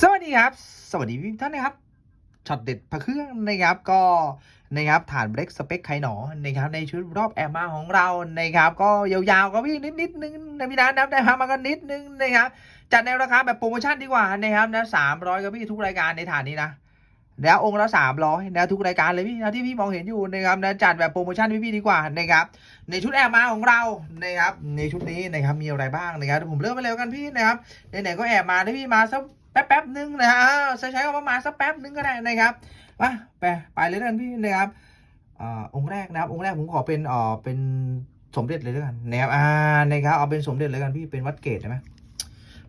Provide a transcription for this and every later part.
สวัสดีครับ สวัสดีทุกท่านนะครับช็อตเด็ดพระเครื่องนะครับก็นะครับฐานเบรกสเปคไคหนอนะครับในชุดรอบแอร์มาของเรานะครับก็ยาวๆก็พี่นิดนิดๆนึงนะพี่นะนับได้มามากันนิดนึงนะครับจัดในราคาแบบโปรโมชั่นดีกว่านะครับนะสามร้อยก็พี่ทุกรายการในฐานนี้นะแล้วองค์ละสามร้อยนะทุกรายการเลยพี่นะที่พี่มองเห็นอยู่นะครับนะจัดแบบโปรโมชั่นพี่ๆดีกว่านะครับในชุดแอร์มาของเรานะครับในชุดนี้นะครับมีอะไรบ้างนะครับเดี๋ยวผมเริ่มไปเร็วกันพี่นะครับไหนๆก็แอบมาได้พี่มาสัก แป๊บแป๊บๆนึงนะฮะใช้ใช้คำว่ามาสักแป๊บนึงก็ได้นะครับมาไปไปเลยแล้วกันพี่นะครับอ่าองค์แรกนะครับ องค์แรกผมขอเป็นอ่อเป็นสมเด็จเลยแล้วกันนะครับอ่านะครับเอาเป็นสมเด็จเลยกันพี่เป็นวัดเกตได้ไหม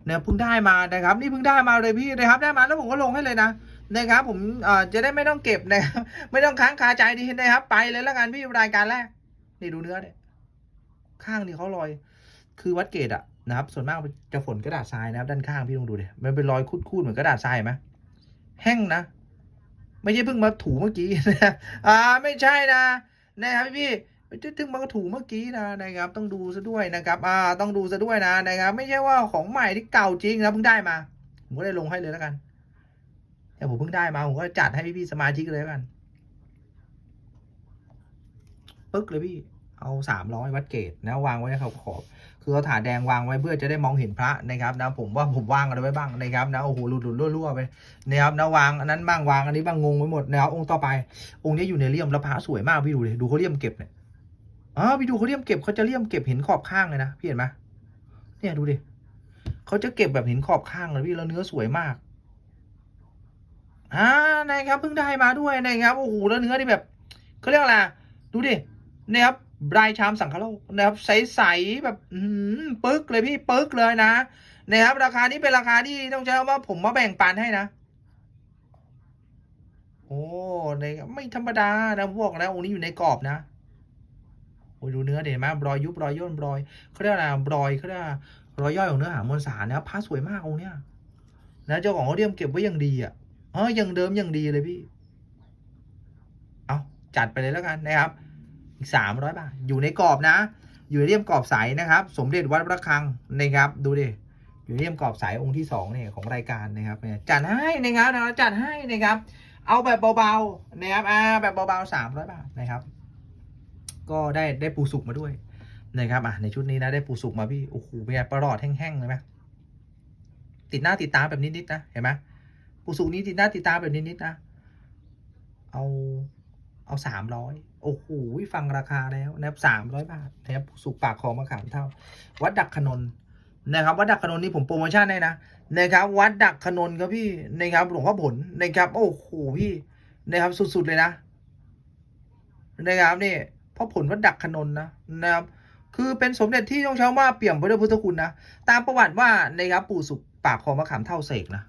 เนี่ยเพิ่งได้มานะครับ นี่เพิ่งได้มาเลยพี่นะครับ ได้มาแล้วผมก็ลงให้เลยนะนะครับ ผมอ่าจะได้ไม่ต้องเก็บนะครับไม่ต้องค้างคาใจดีนะครับ ไปเลยแล้วกันพี่รายการแรกนี่ดูเนื้อเนี่ยข้างนี่เขารอย คือวัดเกตอะ นะครับ ส่วนมากจะฝนกระดาษทรายนะครับ ด้านข้างพี่ลองดูดิมันเป็นรอยคูดๆเหมือนกระดาษทรายไหมแห้งนะ ไม่ใช่เพิ่งมาถูเมื่อกี้นะอ่าไม่ใช่นะนะครับพี่ๆไม่ใช่เพิ่งมาถูเมื่อกี้นะนะครับ ต้องดูซะด้วยนะครับ อ่า ต้องดูซะด้วยนะนะครับ ไม่ใช่ว่าของใหม่ที่เก่าจริงนะเพิ่งได้มาผมก็ได้ลงให้เลยแล้วกันแต่ผมเพิ่งได้มาผมก็จัดให้พี่ๆสมาชิกเลยแล้วกันปึ๊กเลยพี่ เอาสามร้อยวัดเกตนะวางไว้ขอบขอบ คือเอาถาแดงวางไว้เพื่อจะได้มองเห็นพระนะครับนะผมว่าผมวางอะไรไว้บ้างนะครับนะโอ้โหหลุดหลุดรั่วๆไปนะครับนะวางอันนั้นบ้างวางอันนี้บ้างงงไปหมดนะครับองค์ต่อไป องค์นี้อยู่ในเลี่ยมแล้วพระสวยมากพี่ดูเลยดูเขาเลี่ยมเก็บเนี่ยอ๋อพี่ดูเขาเลี่ยมเก็บเขาจะเลี่ยมเก็บเห็นขอบข้างเลยนะพี่เห็นไหมเนี่ยดูดิเขาจะเก็บแบบเห็นขอบข้างเลยพี่แล้วเนื้อสวยมากอ่านะครับเพิ่งได้มาด้วยนะครับโอ้โหแล้วเนื้อที่แบบเขาเรียกอะไรอะดูดินะครับ บรายชามสังคโลกนะครับใสๆแบบปึ๊กเลยพี่ปึ๊กเลยนะนะครับราคานี้เป็นราคาที่ต้องใช้ว่าผมมาแบ่งปันให้นะ โอ้นะครับไม่ธรรมดานะพวกนะองค์นี้อยู่ในกรอบนะโอ้ยดูเนื้อเด่นไหมรอยยุบรอยย่นรอยเขาเรียกอะไรรอยเขาเรียกรอยย่อยของเนื้อหามวลสารนะครับผ้าสวยมากองค์เนี้ยนะเจ้าของเขาเรียมเก็บไว้อย่างดีอะเออยังเดิมอยังดีเลยพี่ เอาจัดไปเลยแล้วกันนะครับ อีกสามร้อยบาท อยู่ในกรอบนะ อยู่ในเลี่ยมกรอบใสนะครับ สมเด็จวัดพระฆังนะครับ ดูดิ อยู่ในเลี่ยมกรอบใสองค์ที่สองเนี่ยของรายการนะครับจัดให้นะครับนะจัดให้นะครับ เอาแบบเบาๆนะครับ อ่า แบบเบาๆสามร้อยบาทนะครับ ก็ได้ได้ปูสุกมาด้วยนะครับ อะ ในชุดนี้นะได้ปูสุกมาพี่ โอ้โหเป็นไงประหลอดแห้งๆเลยไหมติดหน้าติดตาแบบนิดๆนะ เห็นไหมปูสุกนี้ติดหน้าติดตาแบบนิดๆนะ เอา เอาสามร้อยโอ้โหฟังราคาแล้วนะครับสามร้อยบาทนะครับสุกปากคอมะขามเท่า วัดดักขนนนะครับวัดดักขนนนี่ผมโปรโมชั่นให้นะนะครับ วัดดักขนนครับพี่นะครับหลวงพ่อผลนะครับโอ้โหพี่นะครับสุดๆเลยนะนะครับนี่พ่อผลวัดดักขนนนะนะครับคือเป็นสมเด็จที่ต้องใช้ว่าเปี่ยมพระด้วยพุทธคุณนะตามประวัติว่านะครับปู่สุกปากคอมะขามเท่าเสกนะ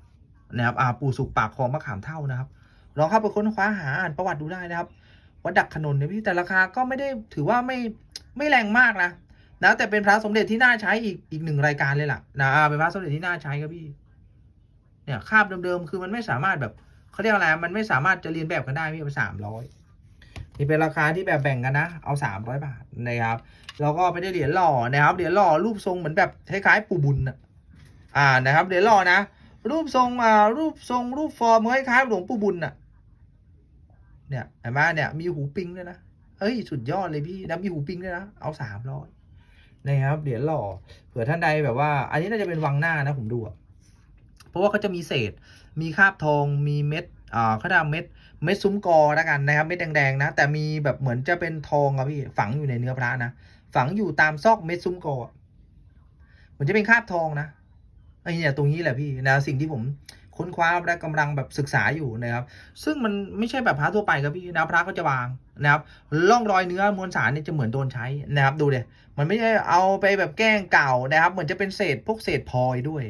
นะครับอ่าปู่สุกปากคอมะขามเท่านะครับลองเข้าไปค้นคว้าหาอ่านประวัติดูได้นะครับ วัดดักขนนเนี่ยพี่แต่ราคาก็ไม่ได้ถือว่าไม่ไม่แรงมากนะนะแต่เป็นพระสมเด็จที่น่าใช้อีกอีกหนึ่งรายการเลยล่ะนะเป็นพระสมเด็จที่น่าใช้ครับพี่ เนี่ยคาบเดิมๆคือมันไม่สามารถแบบเขาเรียกอะไรมันไม่สามารถจะเรียนแบบกันได้พี่เอาสามร้อยนี่เป็นราคาที่แบบแบ่งกันนะ เอาสามร้อยบาทนะครับแล้วก็ไม่ได้เหรียญหล่อนะครับเหรียญหล่อรูปทรงเหมือนแบบคล้ายๆปูบุญนะอ่านะครับเหรียญหล่อนะรูปทรงอ่ารูปทรงรูปฟอร์มคล้ายๆหลวงปู่บุญน่ะ เนี่ยเห็นไหมเนี่ยมีหูปิงด้วยนะเฮ้ยสุดยอดเลยพี่นะมีหูปิงด้วยนะเอาสามร้อยนะครับเหรียญหล่อเผื่อท่านใดแบบว่า อันนี้น่าจะเป็นวังหน้านะผมดูอะเพราะว่าเขาจะมีเศษ มีคราบทองมีเม็ดอ่าเขาเรียกเม็ดเม็ดซุ้มกอแล้วกันนะครับเม็ดแดงๆนะแต่มีแบบเหมือนจะเป็นทองอะพี่ฝังอยู่ในเนื้อพระนะฝังอยู่ตามซอกเม็ดซุ้มกอเหมือนจะเป็นคราบทองนะไอ้เนี่ยตรงนี้แหละพี่นะสิ่งที่ผม ค้นคว้าและกำลังแบบศึกษาอยู่นะครับ ซึ่งมันไม่ใช่แบบพระทั่วไปครับพี่นะพระก็จะวางนะครับร่องรอยเนื้อมวลสารเนี่ยจะเหมือนโดนใช้นะครับดูเดยมันไม่ใช่เอาไปแบบแกล้งเก่านะครับ เหมือนจะเป็นเศษพวกเศษพลอยด้วย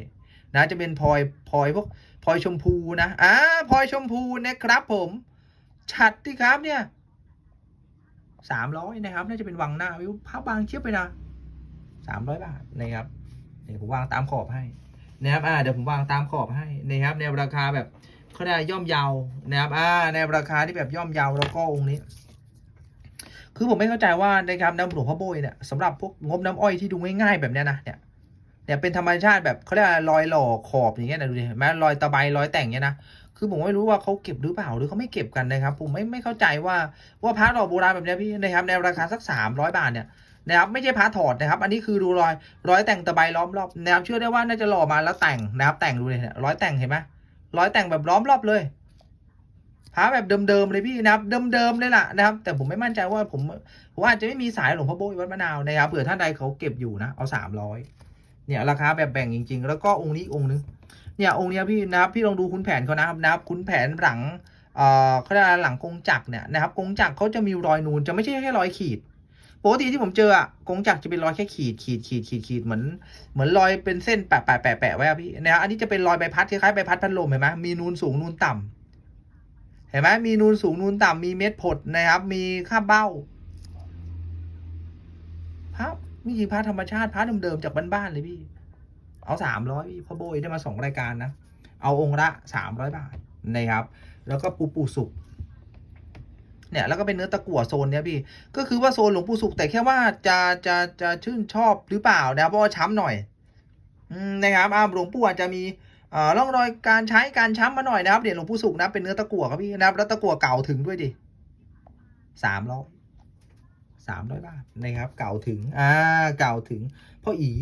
นะจะเป็นพลอยพลอยพวกพลอยชมพูนะอ่าพลอยชมพูนะครับผมชัดที่ครับเนี่ยสามร้อยนะครับ น่าจะเป็นวังหน้าวิวภาพบางเชียบไปนะสามร้อยบาทนะครับเดี๋ยวผมวางตามขอบให้ นะครับอ่าเดี๋ยวผมวางตามขอบให้นะครับในราคาแบบเขาได้ย่อมเยาวนะครับอ่าในราคาที่แบบย่อมเยาวแล้วก็องค์นี้ คือผมไม่เข้าใจว่านะครับน้ำหลวงพ่อโบยเนี่ยสำหรับพวกงบน้ำอ้อยที่ดูง่ายๆแบบเนี้ยนะเนี่ยเนี่ยเป็นธรรมชาติแบบเขาเรียกรอยหล่อขอบอย่างเงี้ยนะดูดิเห็นไหมรอยตะไบรอยแต่งเงี้ยนะคือผมไม่รู้ว่าเขาเก็บหรือเปล่าหรือเขาไม่เก็บกันนะครับ ผมไม่ไม่เข้าใจว่าว่าพระหล่อโบราณแบบเนี้ยพี่นะครับในราคาสักสามร้อยบาทเนี่ย นะครับไม่ใช่พระถอดนะครับ อันนี้คือดูรอยร้อยแต่งตะไบล้อมรอบนะครับเชื่อได้ว่าน่าจะหล่อมาแล้วแต่งนะครับแต่งดูเลยเนี่ยรอยแต่งเห็นไหมร้อยแต่งแบบล้อมรอบเลยพระแบบเดิมๆเลยพี่นะครับเดิมๆเลยล่ะนะครับ แต่ผมไม่มั่นใจว่าผมผมอาจจะไม่มีสายหลวงพ่อโบ้ยวัดมะนาวนะครับเผื่อท่านใดเขาเก็บอยู่นะเอาสามร้อยเนี่ยราคาแบบแบ่งจริง ๆ แล้วก็องค์นี้องค์นึงเนี่ยองค์เนี้ยพี่นะครับพี่ลองดูคุณแผนเขานะครับนะครับคุณแผนหลังเอ่อเขาเรียกอะหลังกงจักรเนี่ยนะครับกงจักรเขาจะมีรอยนูนจะไม่ใช่แค่รอยขีด ปกติที่ผมเจออะกงจักรจะเป็นรอยแค่ขีดขีดขีดขีดขีดเหมือนเหมือนรอยเป็นเส้นแปะแปะแปะแปะไว้อะพี่นะครับอันนี้จะเป็นรอยใบพัดคล้ายๆใบพัดพัดลมเห็นไหมมีนูนสูงนูนต่ำเห็นไหมมีนูนสูงนูนต่ำมีเม็ดผดนะครับ มีข้าบเบ้าพระมีจริงพระธรรมชาติพระเดิมๆจากบ้านๆเลยพี่ เอาสามร้อยพ่อโบยได้มาสองรายการนะเอาองค์ละสามร้อยบาทนะครับ แล้วก็ปูปูสุก เนี่ยแล้วก็เป็นเนื้อตะกั่วโซนเนี้ยพี่ ก็คือว่าโซนหลวงปู่สุกแต่แค่ว่าจะจะจะชื่นชอบหรือเปล่านะเพราะว่าช้ำหน่อยอนะครับอ่าหลวงปู่อาจจะมีอ่อร่องรอยการใช้การช้ำมาหน่อยนะครับเดี๋ยวหลวงปู่สุกนะเป็นเนื้อตะกั่วครับพี่นะครับแล้วตะกั่วเก่าถึงด้วยดิสามร้อยสามร้อยบาทนะครับ เก่าถึงอ่าเก่าถึงพ่ออี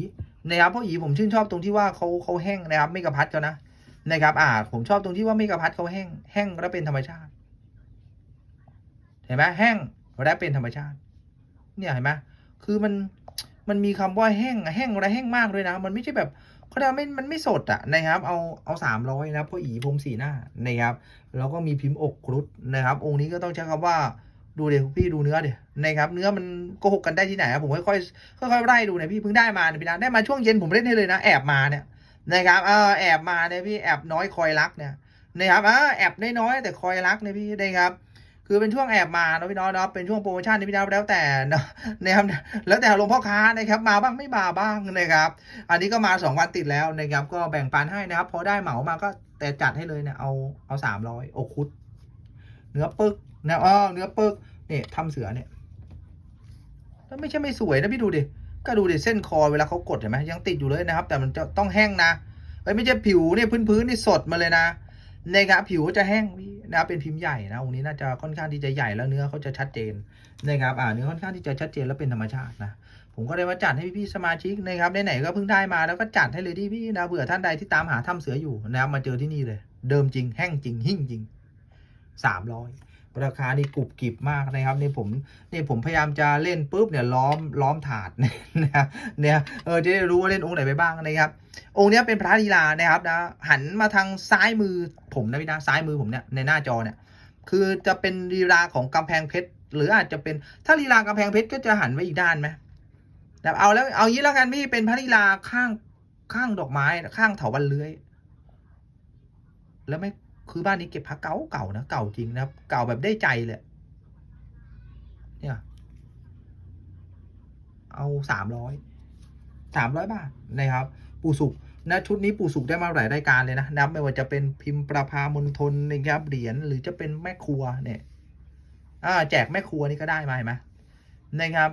นะครับเพราะอีผมชื่นชอบตรงที่ว่าเขาเขาแห้งนะครับไม่กระพัดเขานะนะครับอ่าผมชอบตรงที่ว่าไม่กระพัดเขาแห้งแห้งแล้วเป็นธรรมชาติ เห็นไหมแห้งและเป็นธรรมชาติ เนี่ยเห็นไหมคือมันมันมีคำว่าแห้งแห้งและแห้งมากเลยนะ มันไม่ใช่แบบเขาเรียกว่าไม่มันไม่สดอะนะครับ เอาเอาสามร้อยนะเพราะอีพรมสีหน้านะครับแล้วก็มีพิมพ์อกครุฑนะครับ องค์นี้ก็ต้องใช้คำว่าดูเดี๋ยวพี่ดูเนื้อเดี๋ยวนะครับ เนื้อมันโกหกกันได้ที่ไหนอะผมค่อยๆค่อยๆไล่ดูเนี่ยพี่เพิ่งได้มาเนี่ยพี่นะได้มาช่วงเย็นผมเล่นให้เลยนะ แอบมาเนี่ยนะครับเออแอบมาเนี่ยพี่แอบน้อยคอยรักเนี่ยนะครับเออแอบน้อยๆแต่คอยรักเนี่ยพี่นะครับ คือเป็นช่วงแอบมาเนาะพี่น้องเนาะเป็นช่วงโปรโมชั่นนี่พี่น้องแล้วแต่นะนะครับแล้วแต่หลวงพ่อค้านะครับมาบ้างไม่มาบ้างนะครับ อันนี้ก็มาสองวันติดแล้วนะครับก็แบ่งปันให้นะครับพอได้เหมามาก็แต่จัดให้เลยเนี่ยเอาเอาสามร้อยอกคุดเนื้อปึกนะอ๋อเนื้อปึกเนี่ยทำเสือเนี่ยแล้วไม่ใช่ไม่สวยนะพี่ดูดิก็ดูดิเส้นคอเวลาเขากดเห็นไหมยังติดอยู่เลยนะครับ แต่มันจะต้องแห้งนะเอ้ยไม่ใช่ผิวเนี่ยพื้นๆนี่สดมาเลยนะ นะครับผิวจะแห้งพี่นะเป็นพิมพ์ใหญ่นะองค์นี้น่าจะค่อนข้างที่จะใหญ่แล้วเนื้อเขาจะชัดเจนนะครับอ่าเนื้อค่อนข้างที่จะชัดเจนและเป็นธรรมชาตินะผมก็ได้มาจัดให้พี่ๆสมาชิกนะครับไหนๆก็เพิ่งได้มาแล้วก็จัดให้เลยที่พี่นะเผื่อท่านใดที่ตามหาถ้ำเสืออยู่นะครับมาเจอที่นี่เลย เดิมจริงแห้งจริงหิ่งจริงสามร้อย ราคานี่กรุบกริบมากนะครับนี่ผมนี่ผมพยายามจะเล่นปุ๊บเนี่ยล้อมล้อมถาดนะครับเนี่ยเออจะได้รู้ว่าเล่นองค์ไหนไปบ้างนะครับ องค์นี้เป็นพระลีลานะครับนะหันมาทางซ้ายมือผมนะพี่นะซ้ายมือผมเนี่ยในหน้าจอเนี่ยคือจะเป็นลีลาของกำแพงเพชรหรืออาจจะเป็นถ้าลีลากำแพงเพชรก็จะหันไว้อีกด้านไหมแบบเอาแล้วเอางี้แล้วกันพี่เป็นพระลีลาข้างข้างดอกไม้ข้างเถาวันเลื้อย แล้วไม่ คือบ้านนี้เก็บพระเก่าเก่านะเก่าจริงนะเก่าแบบได้ใจเลยเนี่ยเอาสามร้อยสามร้อยบาทนะครับ ปู่สุกนะชุดนี้ปู่สุกได้มาหลายรายการเลยนะนับไม่ว่าจะเป็นพิมพ์ประพามณฑลนะครับเหรียญหรือจะเป็นแม่ครัวเนี่ยอ่าแจกแม่ครัวนี่ก็ได้มาเห็นไหมนะครับ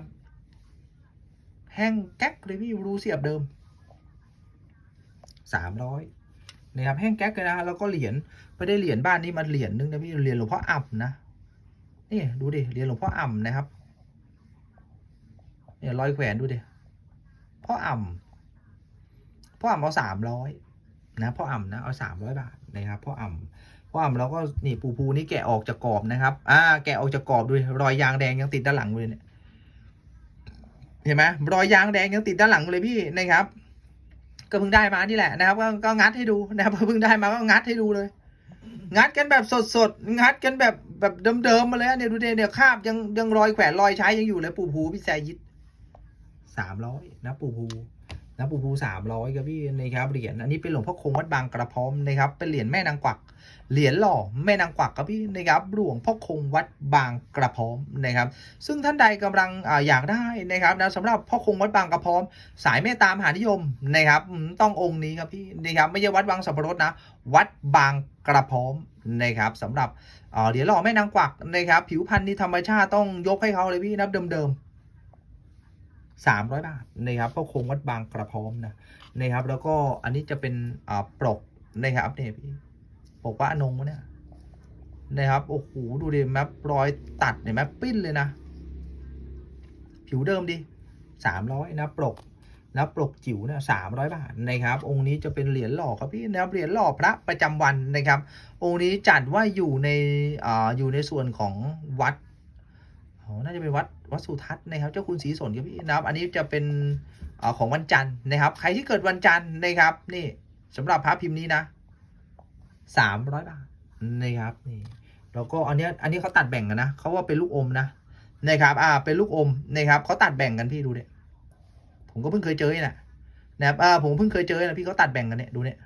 แห้งแก๊กเลยพี่รูเสียบเดิมสามร้อย นะครับแห้งแก๊กเลยนะแล้วก็เหรียญไม่ได้เหรียญบ้านนี้มันเหรียญนึงนะพี่เหรียญหลวงพ่ออ่ำนะนี่ดูดิเหรียญหลวงพ่ออ่ำนะครับเนี่ยร้อยแขวนดูดิพ่ออ่ำพ่ออ่ำเอาสามร้อยนะพ่ออ่ำนะเอาสามร้อยบาทนะครับพ่ออ่ำพ่ออ่ำเราก็นี่ปูปูนี่แกะออกจากกรอบนะครับ อ่า แกะออกจากกรอบด้วยรอยยางแดงยังติดด้านหลังเลยเนี่ยเห็นไหมรอยยางแดงยังติดด้านหลังเลยพี่นะครับ ก็เพิ่งได้มานี่แหละนะครับก็ก็งัดให้ดูนะครับเพิ่งได้มาก็งัดให้ดูเลย งัดกันแบบสดๆงัดกันแบบแบบเดิมๆมาเลยเนี่ยดูดิเนี่ยคราบยังยังรอยแขวนรอยใช้ยังอยู่เลยปู่ผูพี่แซยิดสามร้อยนะปู่ผูนะปู่ผูสามร้อยครับพี่นะครับเหรียญอันนี้เป็นหลวงพ่อคงวัดบางกระพร้อมนะครับเป็นเหรียญแม่นางกวัก เหรียญหล่อแม่นางกวักครับพี่นะครับหลวงพ่อคงวัดบางกระพร้อมนะครับ ซึ่งท่านใดกำลังออยากได้นะครับนะสำหรับพ่อคงวัดบางกระพร้อม สายเมตตามหานิยมนะครับต้ององค์นี้ครับพี่นะครับไม่ใช่วัดวังสับปะรดนะ วัดบางกระพร้อมนะครับสำหรับเหรียญหล่อแม่นางกวักนะครับ ผิวพันธุ์นี่ธรรมชาติต้องยกให้เขาเลยพี่นับเดิมๆสามร้อยบาทนะครับพ่อคงวัดบางกระพร้อมนะนะครับ แล้วก็อันนี้จะเป็นปลกนะครับเนี่ยพี่ ปกว่าอนงวะเนี่ยนะครับโอ้โหดูดิแมปรอยตัดเนี่ยแมปปิ้นเลยนะ ผิวเดิมดิสามร้อยนะปลกนะปลกจิ๋วเนี่ยสามร้อยบาทนะครับ องค์นี้จะเป็นเหรียญหล่อครับพี่นะครับเหรียญหล่อพระประจำวันนะครับ องค์นี้จัดว่าอยู่ในอ่าอยู่ในส่วนของวัดน่าจะเป็นวัดวัดสุทัศน์นะครับเจ้าคุณศรีสนครับพี่นะครับ อันนี้จะเป็นอของวันจันทร์นะครับ ใครที่เกิดวันจันทร์นะครับ นี่สำหรับพระพิมพ์นี้นะ สามร้อยบาทนะครับนี่แล้วก็อันนี้อันนี้เขาตัดแบ่งกันนะเขาว่าเป็นลูกอมนะนะครับ อ่า เป็นลูกอมนะครับเขาตัดแบ่งกันพี่ดูเนี่ยผมก็เพิ่งเคยเจอนี่แหละนะครับอ่าผมเพิ่งเคยเจอนะพี่เขาตัดแบ่งกันเนี่ยดูเนี่ย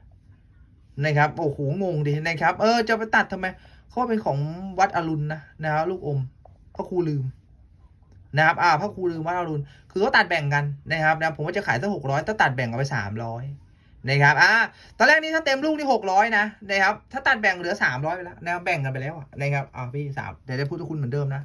นะครับโอ้โหงงดินะครับ เออจะไปตัดทำไมเขาเป็นของวัดอรุณนะนะครับลูกอมพระครูลืมนะครับอ่าพระครูลืมวัดอรุณคือเขาตัดแบ่งกันนะครับนะผมว่าจะขายสักหกร้อยถ้าตัดแบ่งเอาไปสามร้อย นะครับอ่าตอนแรกนี่ถ้าเต็มลูกนี่หกร้อยนะนะครับถ้าตัดแบ่งเหลือสามร้อยไปแล้วนะครับแบ่งกันไปแล้วอะนะครับอ่าพี่สามเดี๋ยวได้พุทธคุณเหมือนเดิมนะ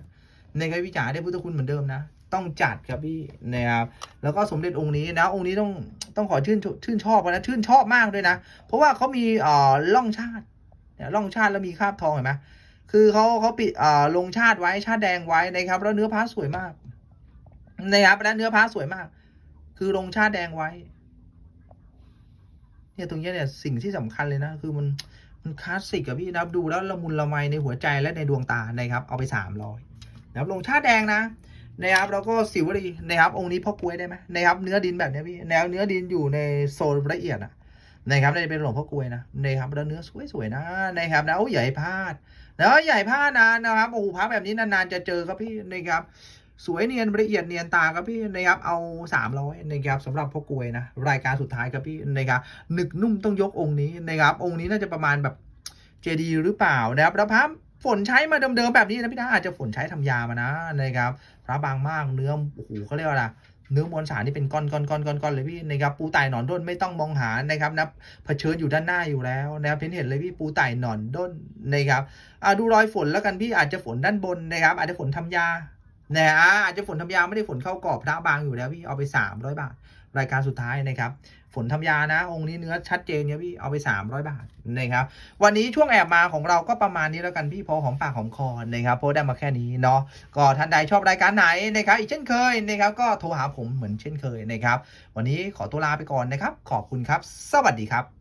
ในไงพี่จ๋าได้พุทธคุณเหมือนเดิมนะต้องจัดครับพี่นะครับแล้วก็สมเด็จองค์นี้นะองค์นี้ต้องต้องขอชื่นชื่นชอบนะชื่นชอบมากด้วยนะ เพราะว่าเขามีอ่อล่องชาติเนี่ยล่องชาติแล้วมีคราบทองเห็นไหมคือเขาเขาปิดอ่อลงชาติไว้ชาติแดงไว้นะครับแล้วเนื้อพระสวยมากนะครับแล้วเนื้อพระสวยมาก คือลงชาติแดงไว้ เนี่ยตรงนี้เนี่ยสิ่งที่สำคัญเลยนะคือมันมันคลาสสิกอะพี่นะครับดูแล้วละมุนละไมในหัวใจและในดวงตานะครับเอาไปสามร้อยนะครับลงชาติแดงนะนะครับแล้วก็สิวลีนะครับองค์นี้พ่อกล้วยได้ไหมนะครับเนื้อดินแบบนี้พี่แนวเนื้อดินอยู่ในโซนละเอียดอะนะครับนี่เป็นหลวงพ่อกลวยนะนะครับแล้วเนื้อสวยๆนะนะครับนะโอ้ใหญ่พลาด แล้วใหญ่พลาดนะนะครับโอ้โหพระแบบนี้นานๆจะเจอครับพี่นะครับ สวยเนียนละเอียดเนียนตาครับพี่นะครับเอาสามร้อยนะครับสำหรับพ่อกลวยนะรายการสุดท้ายครับพี่นะครับหนึกนุ่มต้องยกองค์นี้นะครับองค์นี้น่าจะประมาณแบบเจดีหรือเปล่านะครับแล้วพระฝนใช้มาเดิมๆแบบนี้นะพี่นะอาจจะฝนใช้ทำยามานะนะครับพระบางมากเนื้อโอ้โหเขาเรียกว่าอะไรเนื้อมวลสารนี่เป็นก้อนก้อนก้อนก้อนก้อนเลยพี่นะครับปูไต่หนอนด้นไม่ต้องมองหานะครับนะเผชิญอยู่ด้านหน้าอยู่แล้วนะครับเห็นเห็นเลยพี่ปูไต่หนอนด้นนะครับอ่าดูรอยฝนแล้วกันพี่อาจจะฝนด้านบนนะครับอาจจะฝนทำยา นะอ่าอาจจะฝนทำยาไม่ได้ฝนเข้ากรอบพระบางอยู่แล้วพี่เอาไปสามร้อยบาท รายการสุดท้ายนะครับ ฝนทำยานะ องค์นี้เนื้อชัดเจนเนี่ยพี่เอาไปสามร้อยบาทนะครับ วันนี้ช่วงแอบมาของเราก็ประมาณนี้แล้วกันพี่พอหอมปากหอมคอนะครับเพราะได้มาแค่นี้เนาะก็ท่านใดชอบรายการไหนนะครับอีกเช่นเคยนะครับก็โทรหาผมเหมือนเช่นเคยนะครับ วันนี้ขอตัวลาไปก่อนนะครับ ขอบคุณครับ สวัสดีครับ